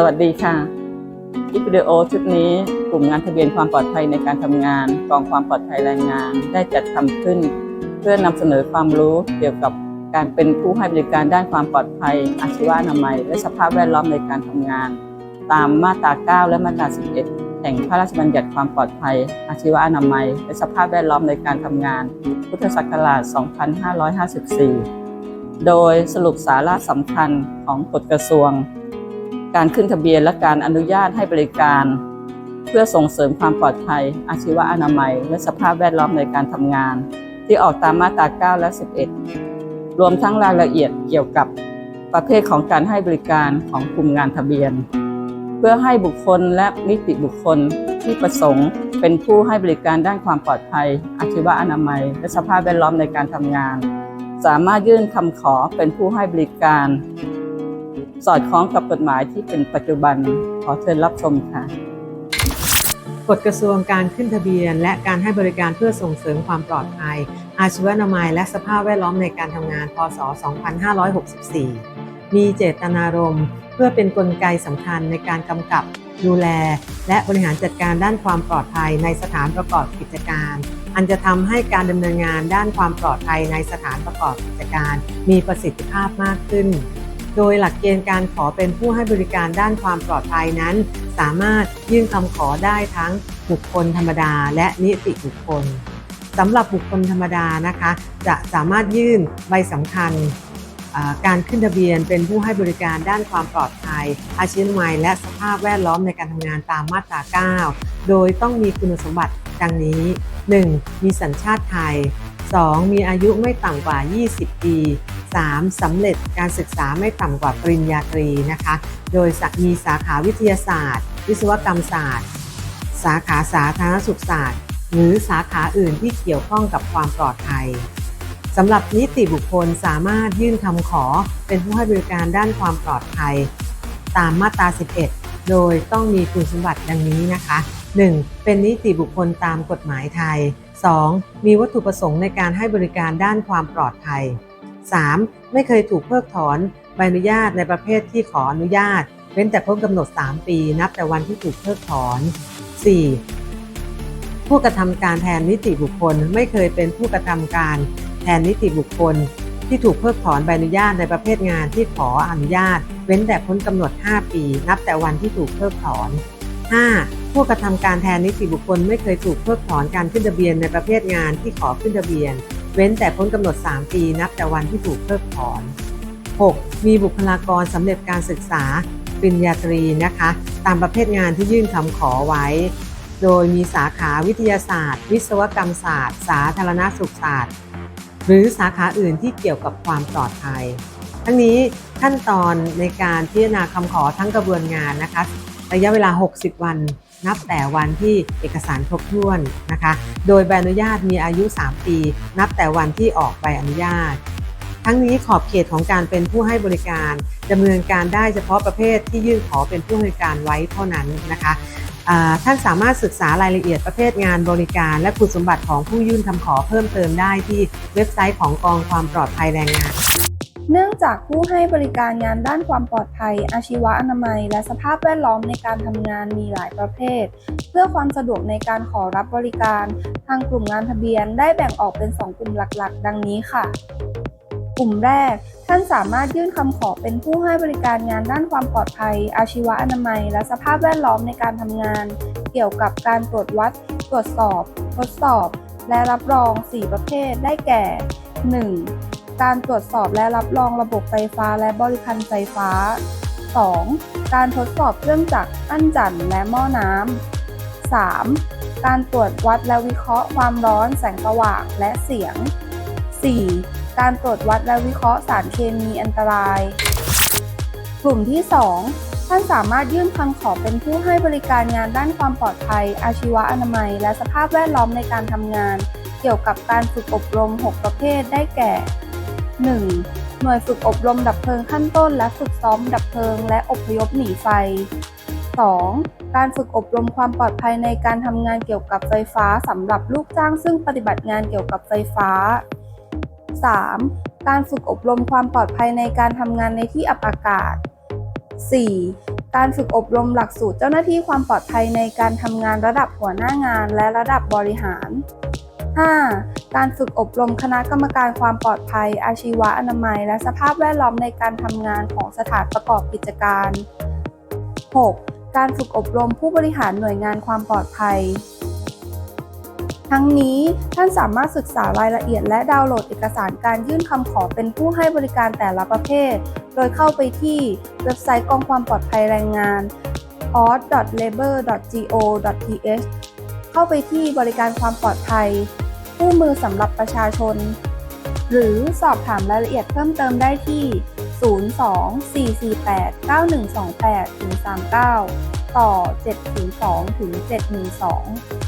สวัสดีค่ะคลิปวิดีโอชุดนี้กลุ่มงานทะเบียนความปลอดภัยในการทำงานกองความปลอดภัยแรงงาน ได้จัดทำขึ้น เพื่อนำเสนอความรู้เกี่ยวกับการเป็นผู้ให้บริการด้านความปลอดภัย อาชีวอนามัย และสภาพแวดล้อมในการทำงาน ตามมาตรา 9 และมาตรา 11 แห่งพระราชบัญญัติความปลอดภัย อาชีวอนามัย และสภาพแวดล้อมในการทำงาน พุทธศักราช 2554 โดยสรุปสาระสำคัญของกฎกระทรวง การขึ้นทะเบียนและการอนุญาตให้บริการ เพื่อส่งเสริมความปลอดภัย อาชีวอนามัย และสภาพแวดล้อมในการทำงาน ที่ออกตามมาตรา 9 และ 11 รวมทั้งรายละเอียดเกี่ยวกับประเภทของการให้บริการของกลุ่มงานทะเบียน เพื่อให้บุคคลและนิติบุคคลที่ประสงค์ เป็นผู้ให้บริการด้านความปลอดภัย อาชีวอนามัย และสภาพแวดล้อมในการทำงาน สามารถยื่นคำขอเป็นผู้ให้บริการ สอดคล้องกับกฎหมายที่เป็นปัจจุบันขอเชิญรับชมค่ะกฎกระทรวงการขึ้นทะเบียน และการให้บริการเพื่อส่งเสริมความปลอดภัย อาชีวนามัย และสภาพแวดล้อมในการทำงาน พศ 2564 มีเจตนารมณ์ เพื่อเป็นนกลไกสำคัญในการกำกับดูแล และบริหารจัดการด้านความปลอดภัยในสถานประกอบกิจการ อันจะทำให้การดำเนินงานด้านความปลอดภัยในสถานประกอบกิจการ มีประสิทธิภาพมากขึ้น โดยหลักเกณฑ์การขอเป็นผู้ให้บริการด้านความปลอดภัยนั้น สามารถยื่นคำขอได้ทั้งบุคคลธรรมดาและนิติบุคคลสำหรับบุคคลธรรมดานะคะ จะสามารถยื่นใบสำคัญการขึ้นทะเบียนเป็นผู้ให้บริการด้านความปลอดภัย อาชีพใหม่และสภาพแวดล้อมในการทำงานตามมาตรา 9 โดยต้องมีคุณสมบัติดังนี้ 1. มีสัญชาติไทย 2. มีอายุไม่ต่ำกว่า 20 ปี 3. สำเร็จการศึกษาไม่ต่ำกว่าปริญญาตรีนะคะ โดยมีสาขาวิทยาศาสตร์ วิศวกรรมศาสตร์ สาขาสาธารณสุขศาสตร์ หรือสาขาอื่นที่เกี่ยวข้องกับความปลอดภัยสำหรับนิติบุคคลสามารถยื่นคำขอเป็นผู้ให้บริการด้านความปลอดภัย ตามมาตรา 11 โดยต้องมีคุณสมบัติดังนี้นะคะ 1. เป็นนิติบุคคลตามกฎหมายไทย 2. มีวัตถุประสงค์ในการให้บริการด้านความปลอดภัย 3. ไม่เคยถูกเพิกถอนใบอนุญาตในประเภทที่ขออนุญาตเว้นแต่พ้นกำหนด 3 ปี นับแต่วันที่ถูกเพิกถอน 4. ผู้กระทำการแทนนิติบุคคล ไม่เคยเป็นผู้กระทำการแทนนิติบุคคล ที่ถูกเพิกถอนใบอนุญาตในประเภทงานที่ขออนุญาต เว้นแต่พ้นกำหนด 5 ปี นับแต่วันที่ถูกเพิกถอน 5. ผู้กระทำการแทนนิติบุคคล ไม่เคยถูกเพิกถอนการขึ้นทะเบียนในประเภทงานที่ขอขึ้นทะเบียน เว้นแต่พ้นกำหนด 3 ปีนับแต่วันที่ถูกเพิกถอน 6. มีบุคลากรสำเร็จการศึกษาปริญญาตรีนะคะ ตามประเภทงานที่ยื่นคำขอไว้ โดยมีสาขาวิทยาศาสตร์ วิศวกรรมศาสตร์ สาธารณสุขศาสตร์ หรือสาขาอื่นที่เกี่ยวกับความปลอดภัย ทั้งนี้ขั้นตอนในการพิจารณาคำขอทั้งกระบวนงานนะคะ ระยะเวลา 60 วัน นับแต่วันที่เอกสารครบถ้วนนะคะ โดยใบอนุญาตมีอายุ 3 ปี นับแต่วันที่ออกใบอนุญาต ทั้งนี้ขอบเขตของการเป็นผู้ให้บริการดำเนินการได้เฉพาะประเภทที่ยื่นขอเป็นผู้ให้บริการไว้เท่านั้นนะคะท่านสามารถศึกษารายละเอียดประเภทงานบริการ และคุณสมบัติของผู้ยื่นคำขอเพิ่มเติมได้ที่เว็บไซต์ของกองความปลอดภัยแรงงาน เนื่องจากผู้ให้บริการงานด้านความปลอดภัย อาชีวะอนามัย และสภาพแวดล้อมในการทำงานมีหลายประเภท เพื่อความสะดวกในการขอรับบริการ ทางกลุ่มงานทะเบียนได้แบ่งออกเป็น 2 กลุ่มหลักๆ ดังนี้ค่ะ กลุ่มแรก ท่านสามารถยื่นคำขอเป็นผู้ให้บริการงานด้านความปลอดภัย อาชีวะอนามัย และสภาพแวดล้อมในการทำงาน เกี่ยวกับการตรวจวัด ตรวจสอบ ทดสอบ และรับรอง 4 ประเภทได้แก่ 1. การตรวจสอบและรับรองระบบไฟฟ้าและบริการไฟฟ้า 2. การทดสอบเครื่องจักรอั้นจันทร์และหม้อน้ำ 3. การตรวจวัดและวิเคราะห์ความร้อนแสงสว่างและเสียง 4. การตรวจวัดและวิเคราะห์สารเคมีอันตราย กลุ่มที่ 2 ท่านสามารถยื่นคำขอเป็นผู้ให้บริการงานด้านความปลอดภัย อาชีวะอนามัย และสภาพแวดล้อมในการทำงาน เกี่ยวกับการฝึกอบรม 6 ประเภทได้แก่ 1. หน่วยฝึกอบรมดับเพลิงขั้นต้น และฝึกซ้อมดับเพลิง และอพยพหนีไฟ 2. การฝึกอบรมความปลอดภัยในการทำงานเกี่ยวกับไฟฟ้าสำหรับลูกจ้างซึ่งปฏิบัติงานเกี่ยวกับไฟฟ้า 3. การฝึกอบรมความปลอดภัยในการทำงานในที่อับอากาศ 4. การฝึกอบรมหลักสูตรเจ้าหน้าที่ความปลอดภัยในการทำงานระดับหัวหน้างานและระดับบริหาร 5. การฝึกอบรมคณะกรรมการความปลอดภัย อาชีวะอนามัย และสภาพแวดล้อมในการทำงานของสถานประกอบกิจการ 6. การฝึกอบรมผู้บริหารหน่วยงานความปลอดภัย ทั้งนี้ท่านสามารถศึกษารายละเอียดและดาวน์โหลดเอกสารการยื่นคำขอเป็นผู้ให้บริการแต่ละประเภท โดยเข้าไปที่เว็บไซต์กองความปลอดภัยแรงงาน aus.labor.go.th เข้าไปที่บริการความปลอดภัย คู่มือสำหรับประชาชน หรือสอบถามรายละเอียดเพิ่มเติมได้ที่ 02-448-9128-39 ต่อ 702-712